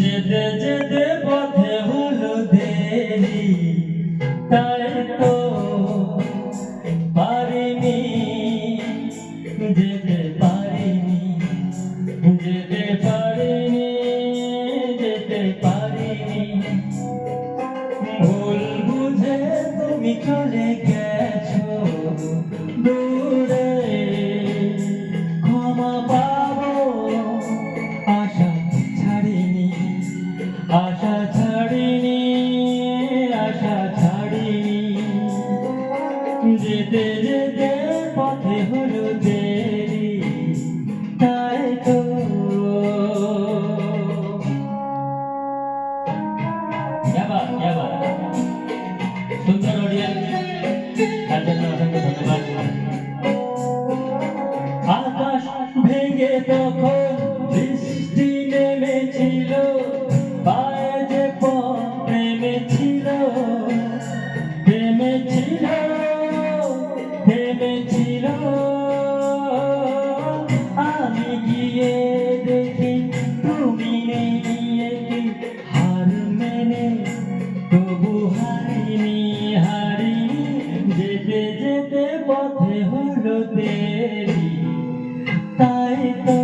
যেতে যেতে পথে হলো দেরি, তাই তো পারিনি। যেতে পারিনি যেতে পারিনি যেতে পারিনি। ভুল বুঝে তুমি চলে গেছো। আশা যেতে যেতে পথে তাই তো। আকাশ ভেঙে তখন বৃষ্টি নেমেছিল পথে হলো দেরি, তাই তো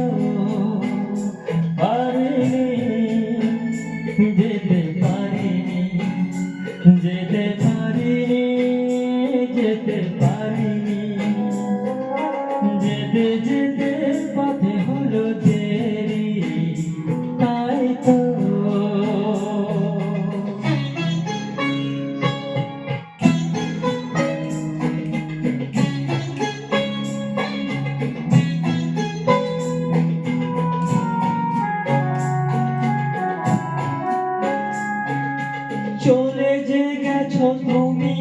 পারিনি, যেতে পারিনি যেতে পারিনি যেতে পারিনি, যেতে যেতে পথে যে গেছো তুমি,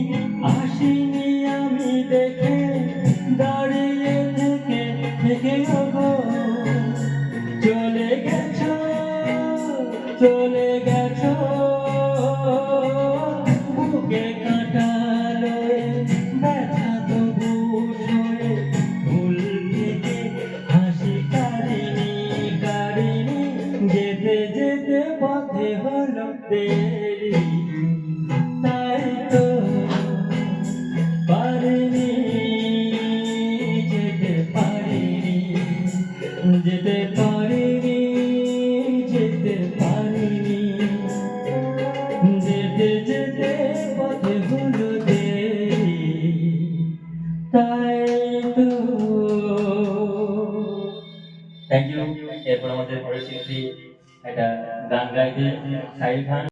আসিনি আমি দেখে, দাঁড়িয়ে থেকে থেকে গো চলে গেছো চলে গেছো, বুকে কাটালো ব্যথা তবু সয়ে, ভুল থেকে হাসি কারিনি কারিনি যেতে যেতে পথে হলো দেরি যেতে পারিনি। যেতে যেতে পথে হলো দেরি। তাই তো থ্যাংক ইউ এরপর আমাদের পরিচিতি একটা গান গাইতে, সাহিল খান।